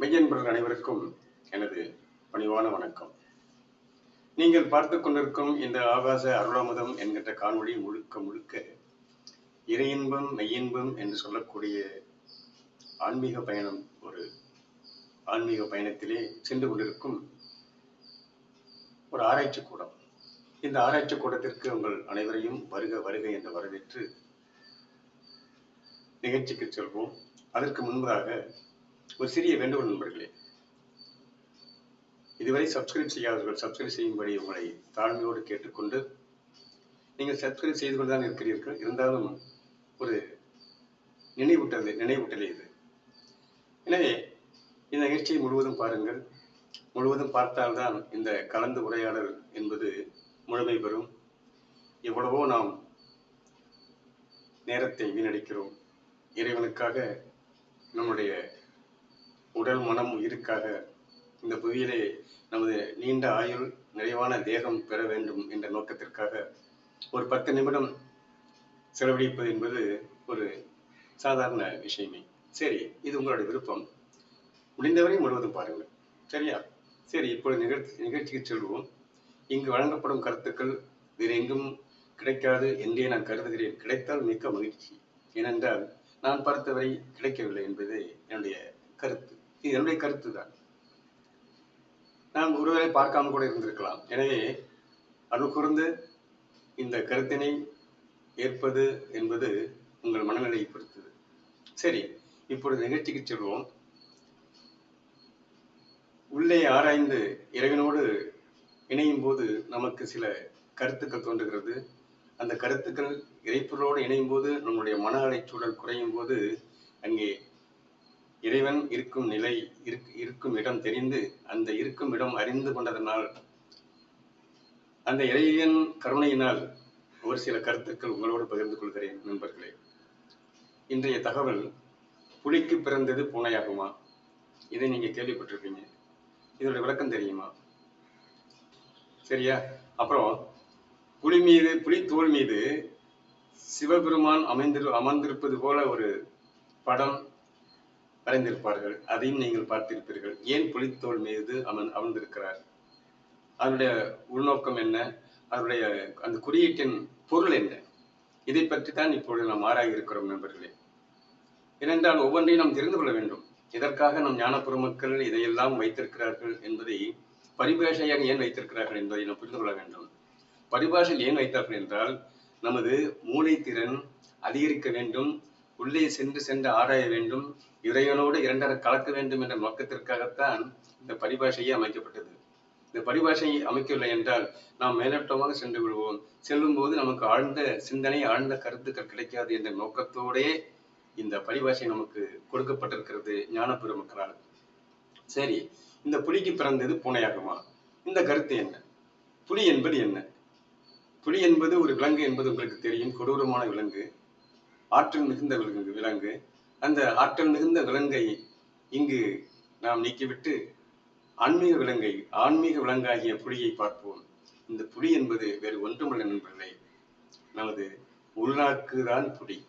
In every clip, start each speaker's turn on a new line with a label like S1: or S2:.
S1: மெய்யன்பர்கள் அனைவருக்கும் எனது பணிவான வணக்கம். நீங்கள் பார்த்து கொண்டிருக்கும் இந்த ஆகாச அருளாமுதம் என்கின்ற காணொளி முழுக்க முழுக்க இறையின்பம் மெய்யின்பம் என்று சொல்லக்கூடிய ஆன்மீக பயணம் ஒரு ஆன்மீக பயணத்திலே சென்று கொண்டிருக்கும் ஒரு ஆராய்ச்சி கூடம். இந்த ஆராய்ச்சி கூடத்திற்கு உங்கள் அனைவரையும் வருக வருக என்று வரவேற்று நிகழ்ச்சிக்கு செல்வோம். அதற்கு முன்பதாக ஒரு சிறிய வேண்டுகோள் நண்பர்களே. இதுவரை சப்ஸ்கிரைப் செய்யாதவர்கள் சப்ஸ்கிரைப் செய்யும்படி உங்களை தாழ்மையோடு கேட்டுக்கொண்டு நீங்கள் சப்ஸ்கிரைப் செய்து கொண்டுதான் இருக்கிறீர்கள். இருந்தாலும் ஒரு நினைவூட்டல் நினைவூட்டலே இது. எனவே இந்த நிகழ்ச்சியை முழுவதும் பாருங்கள். முழுவதும் பார்த்தால்தான் இந்த கலந்து உரையாடல் என்பது முழுமை பெறும். எவ்வளவோ நாம் நேரத்தை வீணடிக்கிறோம். இறைவனுக்காக நம்முடைய உடல் மனம் உயிருக்காக இந்த புவியிலே நமது நீண்ட ஆயுள் நிறைவான தேகம் பெற வேண்டும் என்ற நோக்கத்திற்காக ஒரு பத்து நிமிடம் செலவழிப்பது என்பது ஒரு சாதாரண விஷயமே. சரி இது உங்களுடைய விருப்பம். முடிந்தவரை முழுவதும் பாருங்கள். சரியா? சரி இப்பொழுது நிகழ்ச்சி நிகழ்ச்சிக்கு செல்வோம். இங்கு வழங்கப்படும் கருத்துக்கள் வேறு எங்கும் கிடைக்காது என்றே நான் கருதுகிறேன். கிடைத்தால் மிக்க மகிழ்ச்சி. ஏனென்றால் நான் பார்த்தவரை கிடைக்கவில்லை என்பது என்னுடைய கருத்து. இது என்னுடைய கருத்து தான் நான் ஒருவரை பார்க்காம கூட இருந்திருக்கலாம். எனவே அது கூர்ந்து இந்த கருத்தினை ஏற்பது என்பது உங்கள் மனநிலையை பொறுத்தது. சரி இப்பொழுது நிகழ்ச்சிக்கு செல்வோம். உள்ளே ஆராய்ந்து இறைவனோடு இணையும் போது நமக்கு சில கருத்துக்கள் தோன்றுகிறது. அந்த கருத்துக்கள் இறைப்பொருளோடு இணையும் போது நம்முடைய மன அலைச்சூழல் குறையும் போது அங்கே இறைவன் இருக்கும் நிலை இருக்கும் இடம் தெரிந்து அந்த இருக்கும் இடம் அறிந்து கொண்டதனால் அந்த இறைவன் கருணையினால் ஒரு சில கருத்துக்கள் உங்களோடு பகிர்ந்து கொள்கிறேன் நண்பர்களே. இன்றைய தகவல் புலிக்கு பிறந்தது பூனையாகுமா? இதை நீங்க கேள்விப்பட்டிருப்பீங்க. இதோட விளக்கம் தெரியுமா? சரியா? அப்புறம் புலி மீது புலி தோல் மீது சிவபெருமான் அமைந்திரு அமர்ந்திருப்பது போல ஒரு படம் அடைந்திருப்பார்கள். அதையும் நீங்கள் பார்த்திருப்பீர்கள். ஏன் புலித்தோல் மீது அமன் அமர்ந்திருக்கிறார்? அதனுடைய உள்நோக்கம் என்ன? அதனுடைய அந்த குறியீட்டின் பொருள் என்ன? இதை பற்றி தான் இப்பொழுது நாம் ஆராய இருக்கிறோம் நண்பர்களே. ஏனென்றால் ஒவ்வொன்றையும் நாம் தெரிந்து கொள்ள வேண்டும். இதற்காக நம் ஞானப்புற மக்கள் இதையெல்லாம் வைத்திருக்கிறார்கள் என்பதை பரிபாஷையாக ஏன் வைத்திருக்கிறார்கள் என்பதை நாம் புரிந்து கொள்ள வேண்டும். பரிபாஷையில் ஏன் வைத்தார்கள் என்றால் நமது மூளை திறன் அதிகரிக்க வேண்டும் உள்ளே சென்று சென்று ஆராய வேண்டும் இறைவனோடு இரண்டரை கலக்க வேண்டும் என்ற நோக்கத்திற்காகத்தான் இந்த பரிபாஷையே அமைக்கப்பட்டது. இந்த பரிபாஷை அமைக்கவில்லை என்றால் நாம் மேலோட்டமாக சென்று விடுவோம். செல்லும் போது நமக்கு ஆழ்ந்த சிந்தனை ஆழ்ந்த கருத்துக்கள் கிடைக்காது என்ற நோக்கத்தோடே இந்த பரிபாஷை நமக்கு கொடுக்கப்பட்டிருக்கிறது ஞான பெருமக்களால் சரி இந்த புலிக்கு பிறந்தது பூனையாகுமா? இந்த கருத்து என்ன? புலி என்பது என்ன? புலி என்பது ஒரு விலங்கு என்பது உங்களுக்கு தெரியும் கொடூரமான விலங்கு. ஆற்றல் மிகுந்த விலங்கு விலங்கு. அந்த ஆற்றல் மிகுந்த விலங்கை இங்கு நாம் நீக்கிவிட்டு ஆன்மீக விலங்கை ஆன்மீக விலங்காகிய புலியை பார்ப்போம். இந்த புலி என்பது வேறு ஒன்றுமல்ல நண்பர்களே. நமது உள்நாக்கு தான் புலி.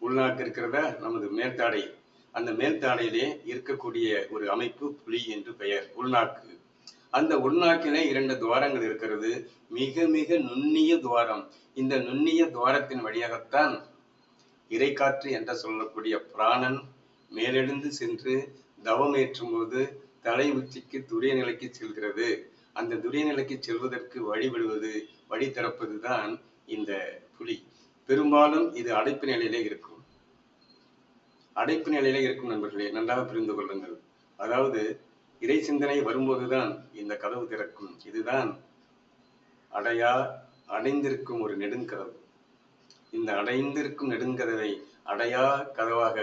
S1: உள்நாக்கு இருக்கிறதா? நமது மேல்தாடை. அந்த மேல்தாடையிலே இருக்கக்கூடிய ஒரு அமைப்பு புலி என்று பெயர். உள்நாக்கு. அந்த உள்நாக்கிலே இரண்டு துவாரங்கள் இருக்கிறது. மிக மிக நுண்ணிய துவாரம். இந்த நுண்ணிய துவாரத்தின் வழியாகத்தான் இறைக்காற்று என்று சொல்லக்கூடிய பிராணன் மேலெழுந்து சென்று தவம் ஏற்றும் போது தலை உச்சிக்கு துரிய நிலைக்கு செல்கிறது. அந்த துரிய நிலைக்கு செல்வதற்கு வழிபடுவது வழி திறப்பது தான் இந்த புலி. பெரும்பாலும் இது அடைப்பு நிலையிலே இருக்கும். அடைப்பு நிலையிலே இருக்கும் நண்பர்களே நன்றாக புரிந்து கொள்ளுங்கள். அதாவது இறை சிந்தனை வரும்போதுதான் இந்த கதவு திறக்கும். இதுதான் அடையா அடைந்திருக்கும் ஒரு நெடுங்கதவு. இந்த அடைந்திருக்கும் நெடுங்கதவை அடையா கதவாக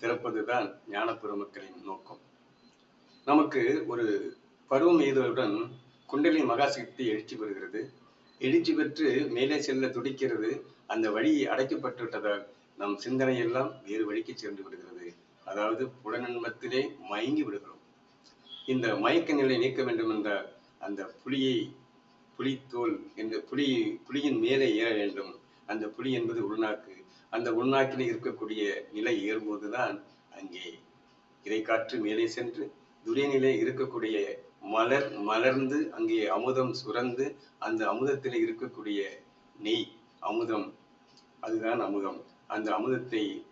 S1: திறப்பதுதான் ஞான பெருமக்களின் நோக்கம். நமக்கு ஒரு பருவம் எய்தவுடன் குண்டலி மகாசக்தி எழுச்சி பெறுகிறது. எழுச்சி பெற்று மேலே செல்ல துடிக்கிறது. அந்த வழி அடைக்கப்பட்டு விட்டதால் நம் சிந்தனை எல்லாம் வேறு வழிக்கு சென்று விடுகிறது. அதாவது புலனன்மத்திலே மயங்கி விடுகிறோம். இந்த மயக்க நிலை நீக்க வேண்டும் என்றால் அந்த புலியை புலித்தோல் என்ற புலி புலியின் மேலே ஏற வேண்டும். அந்த புலி என்பது உள்நாக்கு. அந்த உள்நாக்கில் இருக்கக்கூடிய நிலை ஏறும்போதுதான் அங்கே இறைக்காற்று மேலே சென்று துரியநிலை இருக்கக்கூடிய மலர் மலர்ந்து அங்கே அமுதம் சுரந்து அந்த அமுதத்தில் இருக்கக்கூடிய நெய் அமுதம். அதுதான் அமுதம். அந்த அமுதத்தை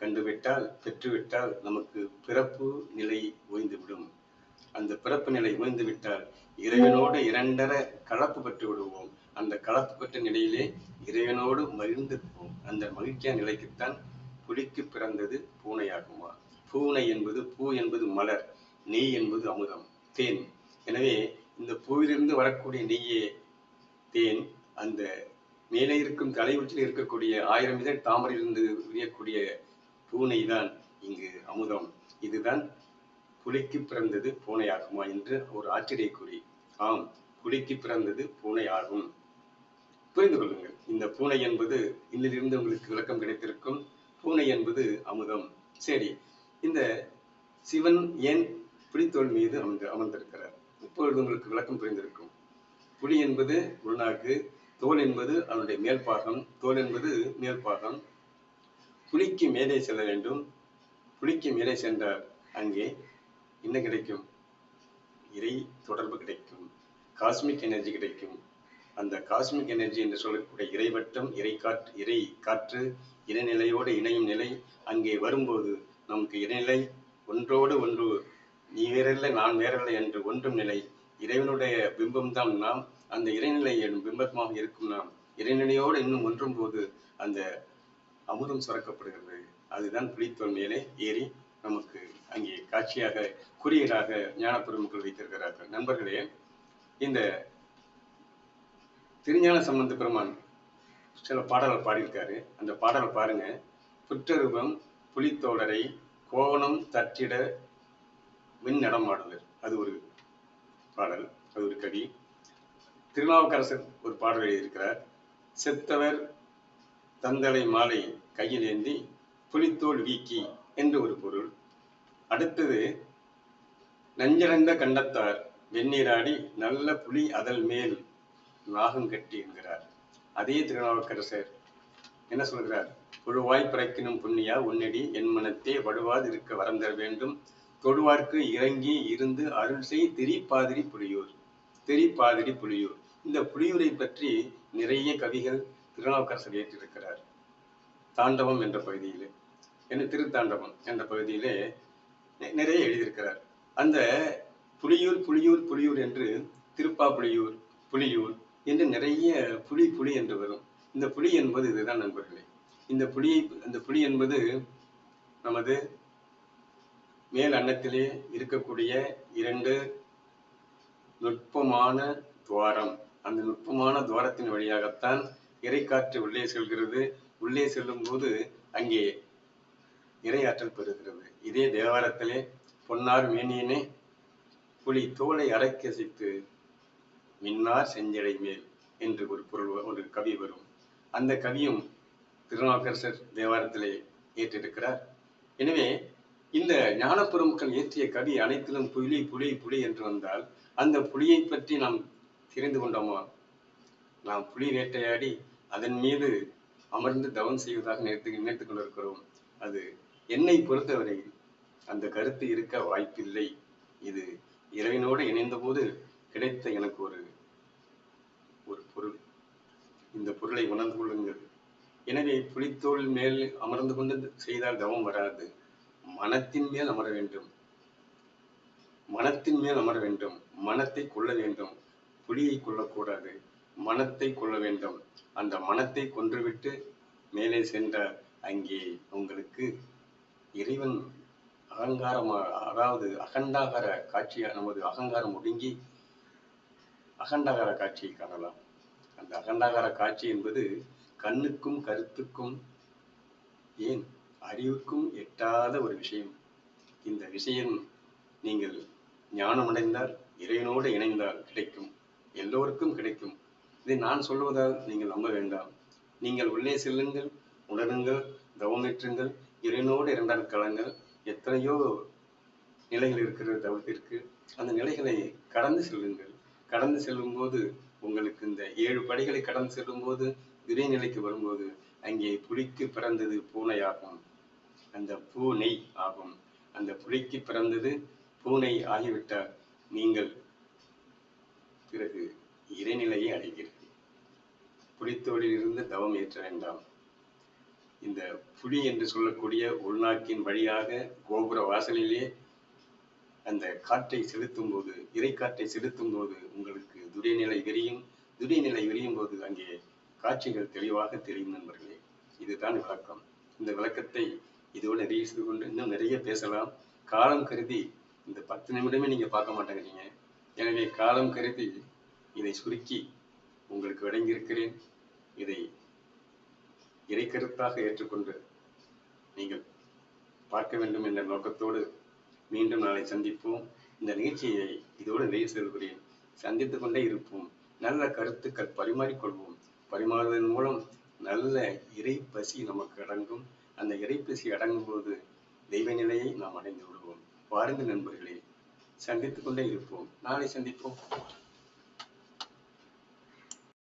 S1: கண்டுவிட்டால் பெற்றுவிட்டால் நமக்கு பிறப்பு நிலை ஓய்ந்துவிடும். அந்த பிறப்பு நிலை ஓய்ந்துவிட்டால் இறைவனோடு இரண்டர கலப்பு பெற்று விடுவோம் அந்த கலப்பு நிலையிலே இறைவனோடு மகிழ்ந்திருப்போம் அந்த மகிழ்ச்சியான நிலைக்குத்தான் புலிக்கு பிறந்தது பூனையாகுமா? பூனை என்பது பூ என்பது மலர் நெய் என்பது அமுதம் தேன். எனவே இந்த பூவிலிருந்து வரக்கூடிய நெய்யே தேன். அந்த மேலே இருக்கும் தலைவற்றில் இருக்கக்கூடிய ஆயிரம் இதழ் தாமரையிலிருந்து விரியக்கூடிய பூனை தான் இங்கு அமுதம். இதுதான் புலிக்கு பிறந்தது பூனை ஆகுமா என்று ஒரு ஆச்சரிய ஆம் புலிக்கு பிறந்தது பூனை ஆகும் புரிந்து கொள்ளுங்கள். இந்த பூனை என்பது இன்னிலிருந்து உங்களுக்கு விளக்கம் கிடைத்திருக்கும். பூனை என்பது அமுதம். சரி இந்த சிவன் ஏன் புலித்தோல் மீது அமர்ந்து அமர்ந்திருக்கிறார்? இப்பொழுது உங்களுக்கு விளக்கம் புரிந்திருக்கும். புலி என்பது உள்நாக்கு தோல் என்பது அதனுடைய மேல்பாகம் தோல் என்பது மேல்பாகம். புலிக்கு மேலே செல்ல வேண்டும். புலிக்கு மேலே சென்றார் அங்கே என்ன கிடைக்கும்? இறை தொடர்பு கிடைக்கும். காஸ்மிக் எனர்ஜி கிடைக்கும். அந்த காஸ்மிக் எனர்ஜி என்று சொல்லக்கூடிய இறைவட்டம் இறை காற்று இறை காற்று இறைநிலையோடு இணையும் நிலை அங்கே வரும்போது நமக்கு இறைநிலை ஒன்றோடு ஒன்று நீ வேறல்ல நான் வேறல்ல என்று ஒன்றும் நிலை. இறைவனுடைய பிம்பம்தான் நாம். அந்த இறைநிலை எனும் பிம்பமாக இருக்கும் நாம். இறைநிலையோடு இன்னும் ஒன்றும் போது அந்த அமுதம் சுரக்கப்படுகிறது. அதுதான் புலித்தோல் மேலே ஏறி நமக்கு அங்கே காட்சியாக குறியீடாக ஞான பெருமக்கள் வைத்திருக்கிறார்கள். நண்பர்களே இந்த திருஞான சம்பந்த பெருமான் சில பாடலை பாடியிருக்காரு. அந்த பாடலை பாருங்க. புற்றரூபம் புலித்தோடரை கோவணம் தட்டிட மின் நடமாடுதல். அது ஒரு பாடல் அது ஒரு கவி. திருநாவுக்கரசர் ஒரு பாடல் எழுதியிருக்கிறார். செத்தவர் தந்தலை மாலை கையில் ஏந்தி புலித்தோல் வீக்கி என்று ஒரு பொருள். அடுத்தது நஞ்சடைந்த கண்டத்தார் வெந்நீராடி நல்ல புலி அதல் மேல் நாகம் கட்டி என்கிறார். அதே திருநாவுக்கரசர் என்ன சொல்கிறார்? புழுவாய் பிறக்கினும் புண்ணியா? உன்னடி என் மனத்தே வடுவாது இருக்க வரம் தர வேண்டும். தொடுவார்க்கு இறங்கி இருந்து அருள் செய். திரிப்பாதிரி புலியூர். திரிப்பாதிரி புலியூர். இந்த புலியூரை பற்றி நிறைய கவிகள் திருநாவுக்கரசர் ஏற்றிருக்கிறார். தாண்டவம் என்ற பகுதியிலே என்ன திருத்தாண்டவம் என்ற பகுதியிலே நிறைய எழுதியிருக்கிறார். அந்த புலியூர் புலியூர் புலியூர் என்று திருப்பாப்புலியூர் புலியூர் என்று நிறைய புலி புலி என்று வரும். இந்த புலி என்பது இதுதான் நண்பர்களே. இந்த புலியை இந்த புலி என்பது நமது மேல் அன்னத்திலே இருக்கக்கூடிய இரண்டு நுட்பமான துவாரம். அந்த நுட்பமான துவாரத்தின் வழியாகத்தான் இறைக்காற்று உள்ளே செல்கிறது. உள்ளே செல்லும் போது அங்கே இறையாற்றல் பெறுகிறது. இதே தேவாரத்திலே பொன்னார் மேனியனே புலி தோலை அரைக்கசித்து மின்னார் செஞ்சடை மேல் என்று ஒரு பொருள் ஒரு கவி வரும். அந்த கவியும் திருநாவுக்கரசர் தேவாரத்திலே ஏற்றிருக்கிறார். எனவே இந்த ஞானப்பெருமக்கள் இயற்றிய கவி அனைத்திலும் புலி புலி புலி என்று வந்தால் அந்த புலியை பற்றி நாம் தெரிந்து கொண்டோமா? நாம் புலி வேட்டையாடி அதன் மீது அமர்ந்து தவம் செய்வதாக நினைத்து நினைத்துக் கொண்டிருக்கிறோம். அது என்னை பொறுத்தவரை அந்த கருத்து இருக்க வாய்ப்பில்லை. இது இறைவனோடு இணைந்தபோது கிடைத்த எனக்கு ஒரு ஒரு பொருள். இந்த பொருளை உணர்ந்து கொள்ளுங்கள். எனவே புலித்தோல் மேல் அமர்ந்து கொண்டு செய்தால் தவம் வராது. மனத்தின் மேல் அமர வேண்டும். மனத்தின் மேல் அமர வேண்டும். மனத்தை கொள்ள வேண்டும். புலியை கொள்ளக்கூடாது மனத்தை கொள்ள வேண்டும். அந்த மனத்தை கொன்றுவிட்டு மேலே சென்ற அங்கே உங்களுக்கு இறைவன் அகங்காரமா அதாவது அகண்டாகார காட்சியாக நமது அகங்காரம் ஒடுங்கி அகண்டாகார காட்சியை காணலாம். அந்த அகண்டாகார காட்சி என்பது கண்ணுக்கும் கருத்துக்கும் ஏன் அறிவுக்கும் எட்டாத ஒரு விஷயம். இந்த விஷயம் நீங்கள் ஞானமடைந்தால் இறைவனோடு இணைந்தால் கிடைக்கும். எல்லோருக்கும் கிடைக்கும். இதை நான் சொல்வதால் நீங்கள் நம்ப வேண்டாம். நீங்கள் உள்ளே செல்லுங்கள் உணருங்கள் தவமேற்றுங்கள் இறைவனோடு இரண்டாம் கலங்கள். எத்தனையோ நிலைகள் இருக்கிறது தவத்திற்கு. அந்த நிலைகளை கடந்து செல்லுங்கள். கடந்து செல்லும் போது உங்களுக்கு இந்த ஏழு படிகளை கடந்து செல்லும் போது இறைநிலைக்கு வரும்போது அங்கே புலிக்கு பிறந்தது பூனை ஆகும் அந்த பூனை ஆகும். அந்த புலிக்கு பிறந்தது பூனை ஆகிவிட்டால் நீங்கள் பிறகு இறைநிலையை அடைகிறீர்கள் புலித்தோலில் இருந்து தவம் ஏற்ற வேண்டாம். இந்த புலி என்று சொல்லக்கூடிய உள்நாக்கின் வழியாக கோபுர வாசலிலே அந்த காற்றை செலுத்தும் போது இறைக்காற்றை செலுத்தும் போது உங்களுக்கு துரியநிலை விரியும். துரியநிலை விரியும் போது அங்கே காட்சிகள் தெளிவாக தெரியும் நண்பர்களே. இதுதான் விளக்கம். இந்த விளக்கத்தை இதோடு நிறைய செய்து கொண்டு இன்னும் நிறைய பேசலாம். காலம் கருதி இந்த பத்து நிமிடமே நீங்கள் பார்க்க மாட்டேங்கிறீங்க. எனவே காலம் கருதி இதை சுருக்கி உங்களுக்கு வழங்கியிருக்கிறேன். இதை இறைக்கருத்தாக ஏற்றுக்கொண்டு நீங்கள் பார்க்க வேண்டும் என்ற நோக்கத்தோடு மீண்டும் நாளை சந்திப்போம். இந்த நிகழ்ச்சியை இதோடு நிறைவு செல்கிறேன் சந்தித்துக் கொண்டே இருப்போம். நல்ல கருத்துக்கள் பரிமாறிக்கொள்வோம் பரிமாறுவதன் மூலம் நல்ல இறை பசி நமக்கு அடங்கும். அந்த இறை பசி அடங்கும் போது தெய்வ நிலையை நாம் அடைந்து விடுவோம். வாருங்கள் நண்பர்களே சந்தித்துக் கொண்டே இருப்போம். நாளை சந்திப்போம்.